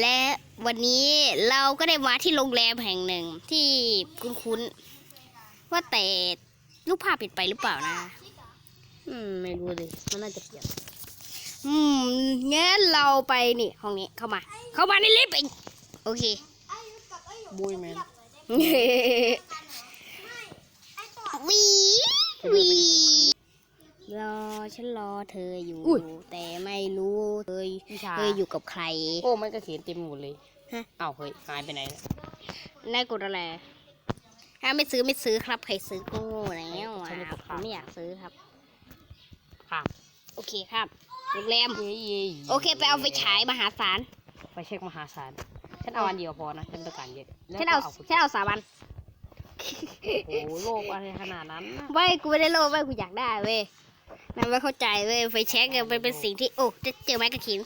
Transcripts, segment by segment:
และวันนี้เราก็ได้มาที่โรงแรมแห่งหนึ่งที่คุ้นๆ ว่าแต่รูปภาพปิดไปหรือเปล่านะ อืม ไม่รู้ดิมันน่าจะเปลี่ยน อืมงั้นเราไปนี่ห้องนี้เข้ามา เข้ามาในลิฟต์เองโอเคบุยแมนวีวี รอฉันรอเธออยู่แต่ไม่รู้เธอพี่ชาเธออยู่กับใคร โอ้มันก็เขียนเต็มหมดเลยฮะ อ้าวเฮ้ยหายไปไหนแล้วนายกดอะไรถ้าไม่ซื้อไม่ซื้อครับ ใครซื้อก็โง่แล้วอะผมไม่อยากซื้อครับค่ะโอเคครับโรงแรม เย้เย้โอเค ไปเอาไฟฉายมหาศาล ไปเช็คมหาศาลฉันเอาอันเดียวพอนะฉันต้องการเยอะแล้วฉันเอาก็ฉันเอาสามวันโอ้โหโลกอะไรขนาดนั้นนะไม่กูไม่ได้โลภไม่กูอยากได้เว้ย นั่นไม่เข้าใจเว้ยไฟแช็กเนี่ยมันเป็นสิ่งที่โอ้จะเจอไม้กระขิน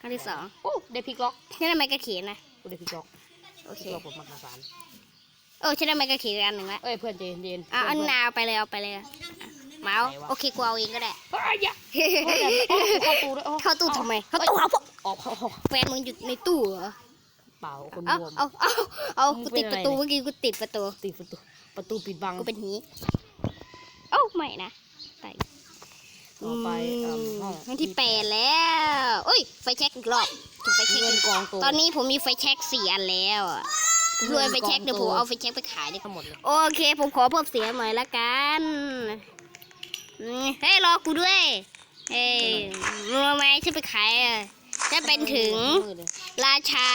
ข้อที่สองโอ้ได้พลิกล็อกฉันได้ไม้กระขินนะโอ้ได้พลิกล็อกโอพเคลิกล็อกบนมหาศาลโอ้ฉันได้ไม้กระขินอันหนึ่งละเอ้ยเพื่อนเจนเจนเอาอันเพื่นาเอาไปเลยเอาไปเลยอะเมาส์ไหนวะโอเคกูเอาเองก็ได้ เฮ้ยอย่าเฮ้ยเข้าตู้ด้วยโอ้เข้าตู้ทำไมเข้าตู้เอาพวกออกเข้าออกแฟนมึงอยู่ในตู้เหรอเปล่าคนเอารวม เอาเอาเอามึกูงเป็ติดนปอะไรระตูเนี่ยเมื่อกี้กูติดประตู ติดประตูประตูปิดบังกูเป็นหีเอ้าไม่นะ ไปต่อไปเอิ่มห้องห้องที่แปดแล้วเอ้ย ไฟแช็กอีกรอบถูกไฟแช็กเงินอีกกองตัวตอนนี้ผมมีไฟแช็กสี่อันแล้วอะผมรวยไฟแช็กเดี๋ยวผมเอาไฟแช็กไปขายดิทั้งหมดเลย โอเค ผมขอเพิ่มเสียงหน่อยละกันอืมเฮ้ยรอกูด้วยเฮ้ยรู้ไหมฉันไปขายอะฉันเป็นถึงราชา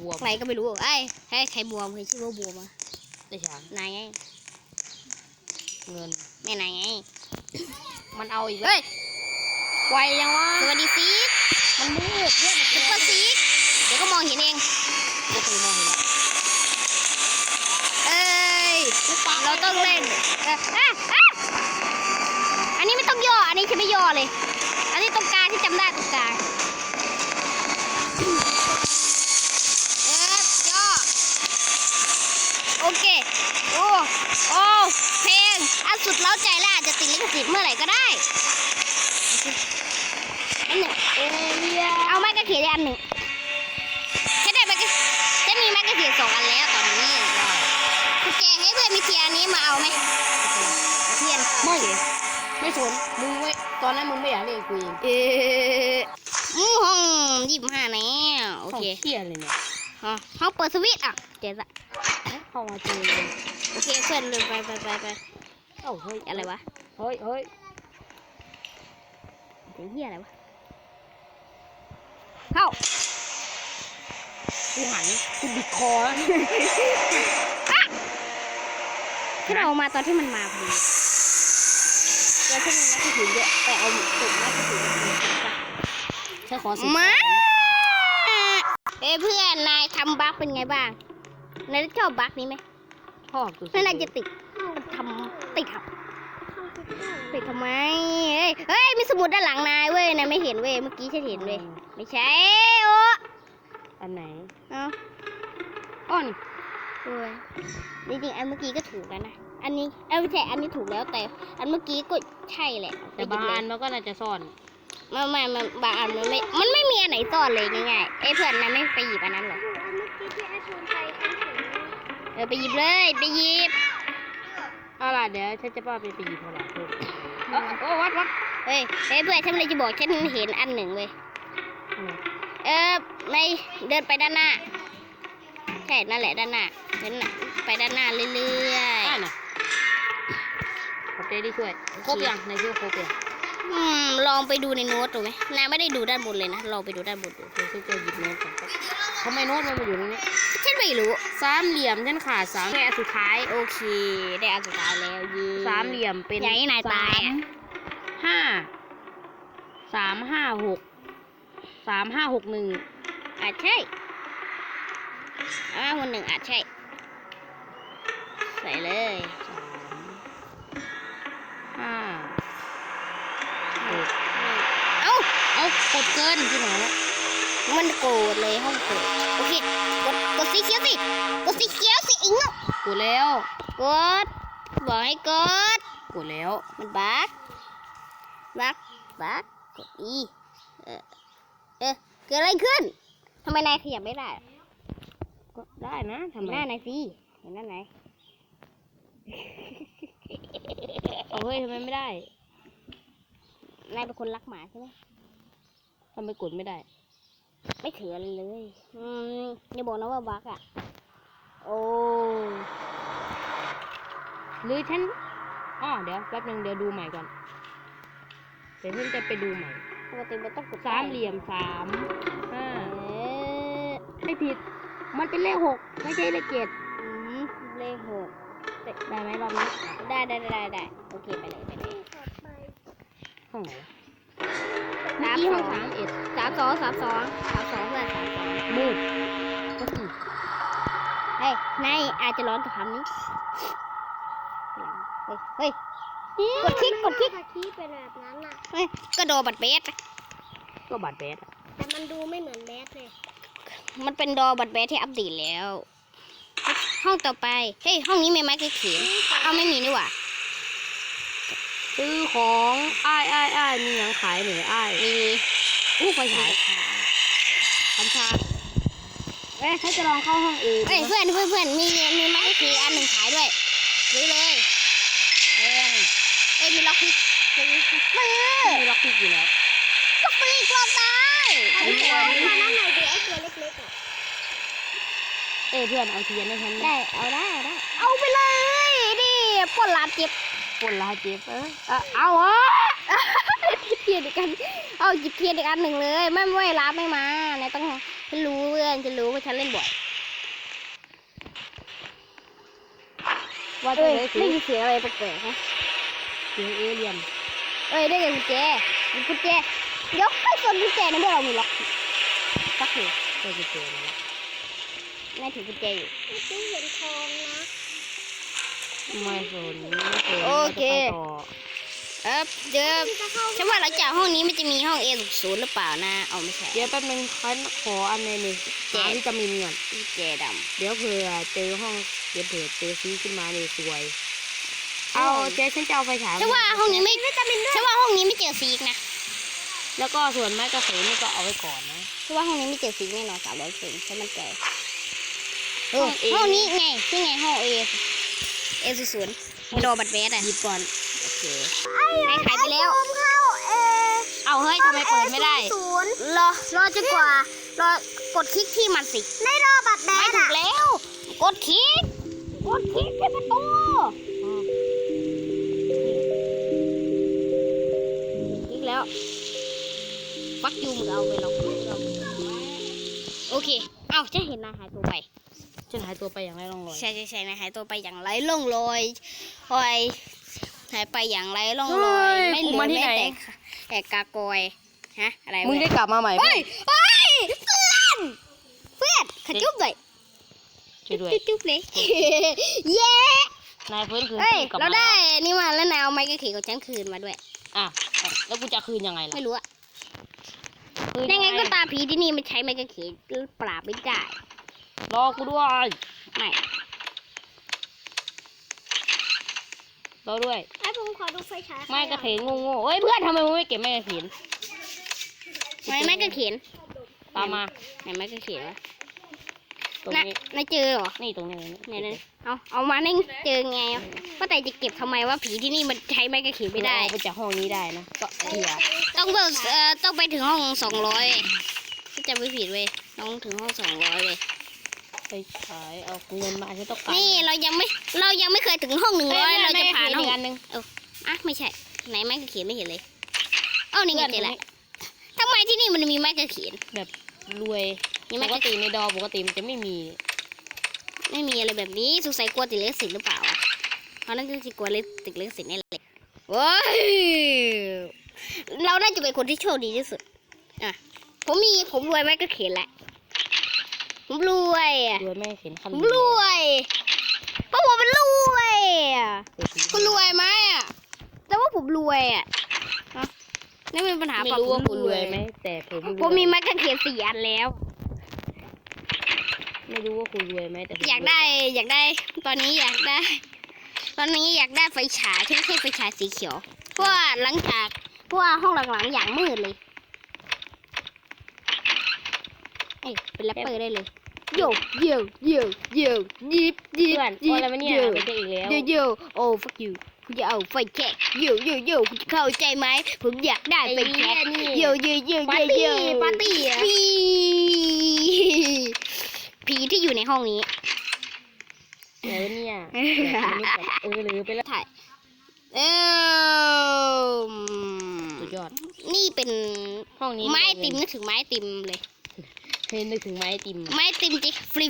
บวมใครก็ไม่รู้ไอ้ยให้ใครบวมเคยชื่อว่าบวมอะได้ฉาง นายไง เงินแม่นายไง มันเอาอีกแล้วเฮ้ยไวยังวะสวัสดีซีกมันมืดเพื่อนซุปเปอร์ซีกเดี๋ยวก็มองเห็นเองก็เคยมองเห็นแล้วเอ้ยเราต้องเล่นเอ่ออะอะอันนี้ไม่ต้องย่อ อันนี้ฉันไม่ย่อเลย อันนี้ตรงกลางที่จำได้ตรงกลางเอ๊ะย่อโอเค โอ้ โอ้ เพลง อันสุดเล้าใจและอาจจะติดลิขสิทธิ์เมื่อไหร่ก็ได้อันหนึ่งเอเลียเอาไม้กระเขียนอันหนึ่งฉันได้ไม้กระฉันมีไม้กระเขียนสองอันแล้วตอนนี้กุญแจให้เพื่อนมีเทียนอันนี้มาเอาไหมเทียนไม่ไม่สนมึงไม่ตอนแรกมึงไม่อยากเล่นกูเองเอออือห้องยี่สิบห้าแล้วโอเคเที่ยเลยเนี่ยอ๋อห้องเปิดสวิตช์อะเจ๊ละเข้ามาเจอเลยโอเคเพื่อนเลยไปไปไปไป เอ้าเฮ้ยอะไรวะ เฮ้ยเฮ้ยเสียงเฮียอะไรวะ เข้ากูหันกูบิดคอแล้วที่เราเอามาตอนที่มันมาพอดีแล้วที่มันไม่ถึงเยอะแต่เอาตุ่มไม่ถึงใช่ขอสิมาเอ้ยเพื่อน นายทำบั๊กเป็นไงบ้าง นายชอบบั๊กนี้ไหมพ่อกูนายนายจะติด ทำติดครับติดทำไมเฮ้ยเฮ้ยมีสมุดด้านหลังนายเว้ยนายไม่เห็นเว้ยเมื่อกี้ฉันเห็นเว้ยไม่ใช่โอ้อันไหนเอาอ้อนเว้ยจริงๆอันเมื่อกี้ก็ถูกแล้วนะอันนี้เอ้ยไม่ใช่อันนี้ถูกแล้วแต่ อันเมื่อกี้ก็ใช่แหละแต่บางอันมันก็น่าจะซ่อนไม่ไม่มันบางอันมันไม่ มันไม่มีอันไหนซ่อนเลยง่ายๆเอ้ยเพื่อนนายไม่ไปหยิบอันนั้นหรอเออไปหยิบเลยไปหยิบ เอาล่ะเดี๋ยวฉันจะป้าไปไปหยิบเท่าไหร่เพิ่มเอ้าโอ้วัดวัดเฮ้ยเฮ้ยเพื่อนฉันเลยจะบอกฉันเห็นอันหนึ่งเว้ยอันไหนเออไม่เดินไปด้านหน้าใช่นั่นแหละด้านหน้าเดินหน้าไปด้านหน้าเรื่อยอ่าน่ะขอบใจที่ช่วยครบยังในชื่อครบยังๆอืมลองไปดูในโน้ตดูไหมนายไม่ได้ดูด้านบนเลยนะลองไปดูด้านบนดูเดี๋ยวฉันจะหยิบโน้ตก่อนครับทำไมโน้ตมันมาอยู่ตรงนี้ฉัน ไม่รู้ สามเหลี่ยมฉันขาดสามแง่สุดท้าย โอเค ได้อันสุดท้ายแล้วเยีสามเหลี่ยมเป็นอย่าให้นายตายอะสมห้าสามห้าหกสามห้าหกหนึ่งอาจใช่อ่าคนหนึ่งอาจใช่ ใส่เลยสามห้าหกเอ้าเอากดเกินที่ไหนวะ มันโกรธเลยห้องเปิดโอเคกดกดสีเขียวสิกดสีเขียวสิอิงกดแล้ว กดบอกให้กดกดแล้ว มันบักบักบักกดอีเออเออเกิดอะไรขึ้นทำไมนายขยับไม่ได้ก็ได้นะทำไมหน้านายสิเห็นหน้านายเอาเฮ้ยทำไมไม่ได้ นายเป็นคนรักหมาใช่ไหมทำไมกดไม่ได้ ไม่ถืออะไรเลย อืมอย่าบอกนะว่าบักอะโอ้หรือฉันอ๋อเดี๋ยวแป๊บนึงเดี๋ยวดูใหม่ก่อน เดี๋ยวฉันจะไปดูใหม่ปกติมันต้องกดสามเหลี่ยมสามห้าเออไม่ผิด มันเป็นเลขหกไม่ใช่เลขเจ็ดอืมเลขหกได้ไหมรอบนี้ ได้ได้ได้ได้โอเคไปเลยไปเลยห้องไหน สามเมื่อกี้สห้อองงสามเอ็ดสามสองสามสองสามสองเพื่อนสามสองมูดก็สี่เฮ้ยนายอาจจะร้อนกับคำนี้เฮ้ยเฮ้ยกดคลิกกดคลิกกดคลิกเป็นแบบนั้นน่ะเฮ้ยกระโดดบัตรเบสก็บาดแบดอะแต่มันดูไม่เหมือนแบทเลยมันเป็นดอบัตรเบสที่อัปเดตแล้ว ห้องต่อไปเฮ้ยห้องนี้มีไม้กางเขนเอาไม่มีนี่หว่า ซื้อของอ้ายอ้ายอ้ายมีหนังขายหน่อยอ้ายมีอู้ไฟฉายกัญชาเอ๊ะถ้าจะลองเข้าห้องอื่นเฮ้ยเพื่อนเพื่อนเพื่อนมีมีไม้กางเขนอันหนึ่งขายด้วยซื้อเลยแพงเอ้ยมีล็อกพิกซื้อซื้อมีล็อกพิกอยู่แล้วก็ฟรีกว่าตายไอ้ไอ้ตัวตัวนี้นั้นหน่อยดิไอ้ตัวเล็กๆอะเอ้ยเพื่อนเอาเทียนให้ฉันได้เอาได้เอาได้เอาไปเลยดิปวดหลาดเจ็บ ปวดลาเจ็บเออเออเอาเหรอเทียนอีกอันเอาหยิบเทียนอีกอันหนึ่งเลย ไม่ไม่รับไม่มาไหนต้องฉันรู้เพื่อนฉันรู้ว่าฉันเล่นบ่อยว่าจะเอ้ยได้ได้ซื้อยินเสียงอะไรแปลกๆฮะเสียงเอเลี่ยนเอ้ยได้ยินกุญแจมีกุญแจเดี๋ยวให้ส่วนกุญแจนะเมื่อเรามีล็อกล็อกอยู่ก็จะเจอแล้วนายถือกุญแจอยู่ไอ้ตัวเห็นทองนะ ไม่สนไม่สนโอเค ราจะไปต่อเออเดี๋ยวที่จะเข้าฉันว่าหลังจากห้องนี้มันจะมีห้องเอศูนย์หรือเปล่านะเอาไม่ใช่ เดี๋ยวแป๊บนึงฉันขออันในหนึ่งเจ็ดหาวิตามินก่อนกุญแจดเดี๋ยวเผื่อเจอห้องเดี๋ยวเผื่อเจอซีขึ้นมาเนี่ยสวย เอาเจ๊ฉันจะเอาไฟฉายำฉันว่าห้องนี้ไม่ฉันว่าห้องนี้ไม่เจอซีกนะแล้วก็ส่วนไม้กระสือนี่ก็เอาไว้ก่อนนะ ฉันว่าห้องนี้ไม่เจอซีกแน่นอนสามร้อยเปอร์เซ็นต์ฉันมั่นใจเออห้อง A ห้องนี้ไงนี่ไงห้องเอ เอศูนย์ไม่โดนบัตรเบสอะหยิบก่อนโอเคนายขายไปแล้ว เข้าเอเอาเฮ้ยทำไมเปิดไม่ได้ ศูนย์รอรอจนกว่ารอกดคลิกที่มันสิได้รอบัตรแบไม่ทถูกอะแล้ว กดคลิก กดคลิกที่ประตูคลิกแล้วฟักยูมึงเอาไปเราเราโอเค เอ้าจะเห็นนายหายตัวไป ฉันหายตัวไปอย่างไรร่องรอย ใช่ใช่ใช่นายหายตัวไปอย่างไรล่องลอยหอยหายไปอย่างไรล่องลอยไม่เหลือแม้แต่แต่กากอยฮะอะไรวะมึงได้กลับมาใหม่เฮ้ยเฮ้ยเพื่อนเพื่อนขอจุ๊บหน่อยช่วยด้วย จุ๊บจุ๊บเลยเย้นายเพิ่นคืนเฮ้ยกลับเรามาได้นี่มาแล้วนายเอาไม้กระเขนของฉันคืนมาด้วยอะอะแล้วกูจะคืนยังไงล่ะไม่รู้อะคืนยังไงก็ตามผีที่นี่มันใช้ไม้กระเขนปราบไม่ได้ รอกูด้วยไม่รอด้วยไอ้ผมขอดูไฟฉายไม้กระเขนโง่ๆเฮ้ยเพื่อนทำไมมึงไม่เก็บไม้กระเขนไม่ไม้กระเขนตามมาไหนไม้กระเขนวะตรงน่ะนี้นายเจอเหรอนี่ตรงนี้เนี่ยเนี่ยเอาเอามานี่เจอไงอะว่าแต่จะเก็บทำไมว่าผีที่นี่มันใช้ไม้กระเขนไม่ได้ เอาไปจากห้องนี้ได้นะก็เผื่อต้องเบิกเอ่อต้องไปถึงห้องสองร้อยจะไม่ผิดเว้ยต้องถึงห้องสองร้อยเว้ย ไปขายเอาเงินมาฉันต้องการนี่เรายังไม่เรายังไม่เคยถึงห้องหนึ่งร้อยเราจะผ่านห้องอีกอันหนึงอะไม่ใช่ ไหนไม้กระเขนไม่เห็นเลยเอ้านี่ไงเพื่อนเจอตรงละนี้ทำไมที่นี่มันมีไม้กระเขนแบบรวยมีปไม้กกระเขตินในดอปกติมันจะไม่มี ไม่มีอะไรแบบนี้สงสัยกลัวติดลิขสิทธิ์หรือเปล่าอะเพราะนั่นก็คือกลัวลิขติดลิขสิทธิ์นี่แหละโว้ยเราน่าจะเป็นคนที่โชคดีที่สุดอะผมมีผมรวยไม้กระเขนแหละผมร วยอะรวยไม่เห็นคันผมรวยเพราะผมเป็นรวยอะคุณรวยไหมอะแต่ว่าผมรวยอะฮะนี่เป็นปัญหาไม่เปล่รู้ว่าคุณรวยไหมแต่ผมรวยผมมีไม้กางเขนสี่อันแล้ว ไม่รู้ว่าคุณรวยไหมแต่ผมอยากได้ อยากได้ ตอนนี้อยากได้ ตอนนี้อยากได้ไฟฉายที่ไม่ใช่ไฟฉายสีเขียวเพราะว่าหลังจากเพราะว่าห้องหลังๆอย่างมืดเลยเอ้ยเป็นแรปเปอร์ได้เลย โยโยโยโยยิบยิบเพื่อนยิโอ้บอะไรมาเนี่ยโยไปเจออีกแล้ว โยโยโอ้ fuck you คุณจะเอาไฟแช็กโยโยโยคุณจะเข้าใจไหมผมอยากได้ไฟแช็กไอ้เนี่ยนี่ โยโยโยปาโยร์ตี้โยปาร์ตี้อะผีผีที่อยู่ในห้องนี้ เดี๋ยวเนี่ยเออ เออหรือไปแล้วถ่ายเออสุดยอด นี่เป็นห้องนี้ไม้ติมนึกถึงไม้ติมเลย เฮ้ยนึกถึงไม้ไอติมไม้ไอติมจริงฟรี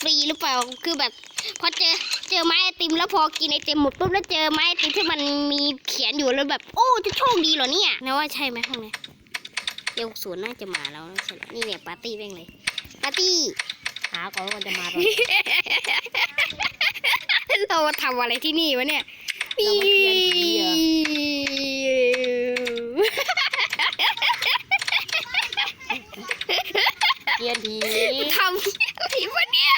ฟรีหรือเปล่าคือแบบ พอเจอเจอไม้ไอติมแล้วพอกินไอติมหมดปุ๊บแล้วเจอไม้ไอติมที่มันมีเขียนอยู่แล้วแบบ โอ้จะโชคดีเหรอเนี่ยนะว่าใช่ไหมห้องเนี้ยเอลศูนย์น่าจะมาแล้วนะใช่แล้วนี่เนี่ยปาร์ตี้แม่งเลยปาร์ตี้หาก่อนว่ามันจะมาตอนไหนเราทำอะไรที่นี่วะเนี่ยเรามาเทียนผีเหรอ เกียนผีทำผีวะเนี่ย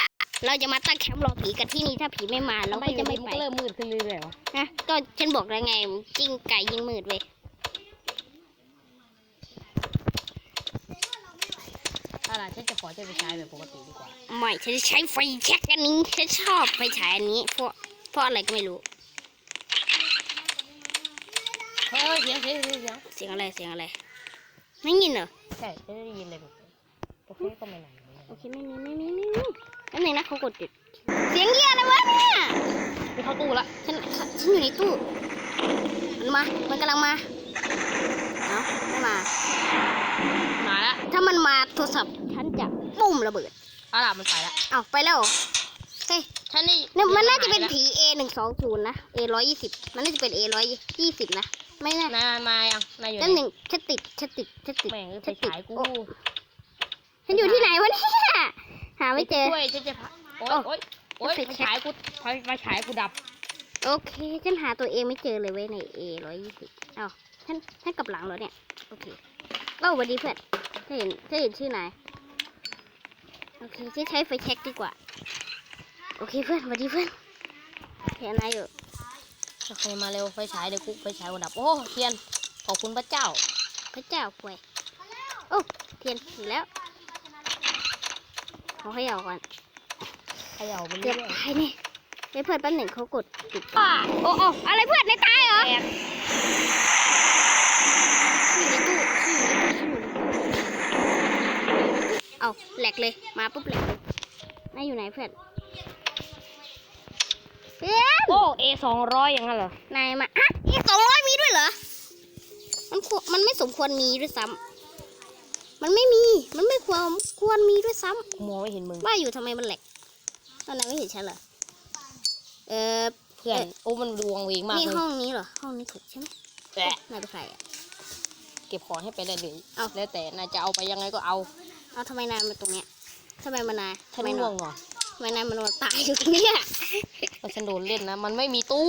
เราจะมาตั้งแคมป์รอผีกันที่นี่ถ้าผีไม่มาเราก็จะไม่นไปก็เริ่มมืดขึ้นเรื่อยๆวะนะก็ฉันบอกแล้วไงจิ้งไก่ยิงมืดเว้ยเอาล่ะฉันจะขอจะไปใช้แบบปกติดีกว่า ไม่ฉันจะใช้ไฟแช็กอันนี้ฉันชอบไฟฉายอันนี้เพราะเพราะอะไรก็ไม่รู้เฮ้ยเสียงเสียงเสียงเสียงเสียงอะไรเสียงอะไรไม่ยินเหรอใช่ฉันได้ยินเลยแบบ โอเคก็ไม่ไหนเลยโอเคไม่มีไม่มีไม่มีนั่นเองนะเขากดจุดเสียงเหี้ยอะไรวะเนี่ยไปเข้าตู้ละฉันฉันอยู่ในตู้มันมา มันกำลังมาเอ้าไม่มา มาละถ้ามันมาโทรศัพท์ฉันจะปุ้มระเบิดเอาล่ะมันไปละเอ้าไปแล้วเหรอเฮ้ยฉันนี่เนี่ยมันน่าจะเป็นผี A หนึ่งสองศูนย์นะ A ร้อยยี่สิบมันน่าจะเป็น A ร้อยยี่สิบนะไม่น่านายมายังนายอยู่ไหนั่นหนนึ่งฉันติดฉันติดฉันติดแม่งไปฉันติดฉายกูโอ้ ฉันอยู่ที่ไหนวะเนี่ยหาไม่เจอ ช่วยฉันจะพาโอ๊ยโอ๊ยโอ๊ยจะไปไปฉายกูไปไปฉายกูดับโอเคฉันหาตัวเองไม่เจอเลยเว้ยใน A ร้อยยี่สิบเอ้าฉันฉันกลับหลังแล้วเนี่ย โอเคเอ้าสวัสดีเพื่อนถ้าเห็นถ้าเห็นชื่อนายโอเคฉันใช้ไฟแช็กดีกว่า โอเคเพื่อนสวัสดีเพื่อนเห็นนายอยู่ โอเคมาเร็วไฟฉายเดี๋ยวกูไฟฉายกูดับโอ้เทียนขอบคุณพระเจ้า พระเจ้าป่วย โอ้ เทียนถึงแล้ว ขอเขย่าก่อนเขย่าไปเกืเรื่ออบยตายเนี่ยไอ้เพื่อนแป๊บหนึ่งเขากดปิดก่อนโอ้โอ้อะไรเพื่อนในตายเหรอ แอบอยู่ในตู้อยู่ในตู้อยู่ในตู้เอาแหลกเลย มาปุ๊บแหลกเลยนายอยู่ไหนเพื่อนเพื่อนโอ้เอสองร้อยอย่างนั้นเหรอ นายมาอะอีสองร้อยมีด้วยเหรอ มันควรมันไม่สมควรมีด้วยซ้ำ มันไม่มี มันไม่ควรควรมีด้วยซ้ำกูมองไม่เห็นมึงว่าอยู่ทำไมมันแหลกตอนนั้นไม่เห็นฉันเหรอ เออเพื่อนเอ๊ะโอ้มันดวงเวงมากนี่เลยห้องนี้เหรอ ห้องนี้ถูกใช่ไหมแอะนายเป็นใครอะ เก็บของให้ไปได้เลยเอา แล้วแต่นายจะเอาไปยังไงก็เอาเอาทำไมนายมาตรงเนี้ยทำไมมานายฉันทำไมนง่อวนงเหรอทำไมนายมานอนตายอยู่ตรงเนี้ยก็ฉันโดนเล่นนะ มันไม่มีตู้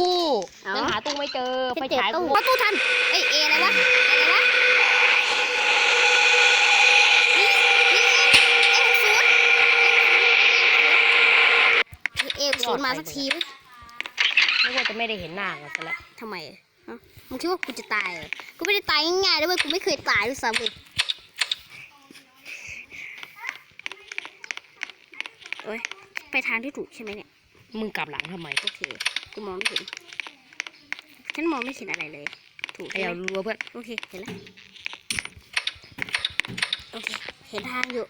เอาฉันหาตู้ไม่เจอไฟเจ็ดฉายตู้กูเอาตู้ทัน เอ้ยเออะไรวะอะไรวะ เอหกศูนย์เอหกศูนย์มาสักทีไหมไม่ว่าจะไม่ได้เห็นหน้ากันซะแล้วทำไมฮะมึงคิดว่ากูจะตายเหรอกูไม่ได้ตายง่ายๆด้วยเวยกูไม่เคยตายด้วยซ้ำเลยโอ้ยไปทางที่ถูกใช่ไหมเนี่ย มึงกลับหลังทำไมโอเคกูมองไม่เห็น ฉันมองไม่เห็นอะไรเลย ถูกเขใช่ย่าไหมรัวเพื่อน โอเค เห็นแล้ว โอเค เห็นทางอยู่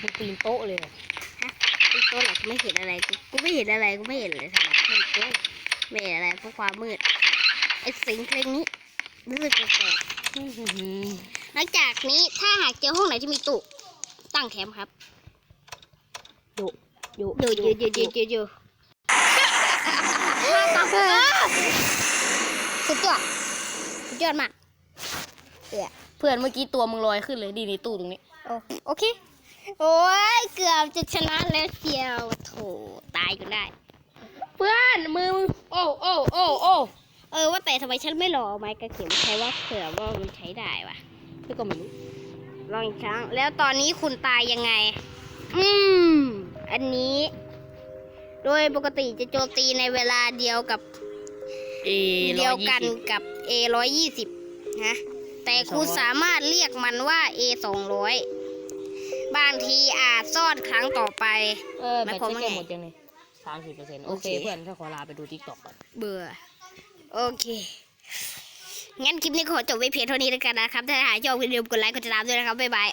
มึงปีนโต๊ะเลย เหรอกูตัวหลักกูไม่เห็นอะไรกูกูไม่เห็นอะไรกูไม่เห็นเลยทำไมไม่เห็นไม่เห็นอะไรเพราะความมืดไอ้เสียงเพลงนี้รู้สึกแปลกๆหลังจากนี้ถ้าหากเจอห้องไหนที่มีตู้ตั้งแคมป์ครับอยู่อยู่อยู่อยู่อยู่อยู่อยู่สุดยอดสุดยอดมากเพื่อนเมื่อกี้ตัวมึงลอยขึ้นเลยดีในตู้ตรงนี้ โอโอเค โอ้ยเกือบจะชนะแล้วเชียวโถตายก็ได้ เพื่อนมือมึงโอ้โอ้โอ้โอ้เออว่าแต่ทำไมฉันไม่รอไม้กระเข็มใช้ว่าเผื่อว่ามันใช้ได้วะพี่ก็ไม่รู้ลองอีกครั้ง แล้วตอนนี้คุณตายยังไง อืม อันนี้ โดยปกติจะโจมตีในเวลาเดียวกับ เอเดียวกันกับ A ร้อยยี่สิบนะแต่คุณสามารถเรียกมันว่า A สองร้อย บางทีอาจซ่อนครั้งต่อไป เออหแบมายตความใช้ว่าแกไงหมดยังนี่สามสิบเปอร์เซ็นต์โอโอเคเคเพื่อนถ้าขอลาไปดูทิกตอกก่อน เบื่อ โอเค งั้นคลิปนี้ขอจบไว้เพียงเท่านี้แล้วกันนะครับ ถ้าหากชอบอย่าลืมกดไลค์กดติดตามด้วยนะครับ บ๊ายบาย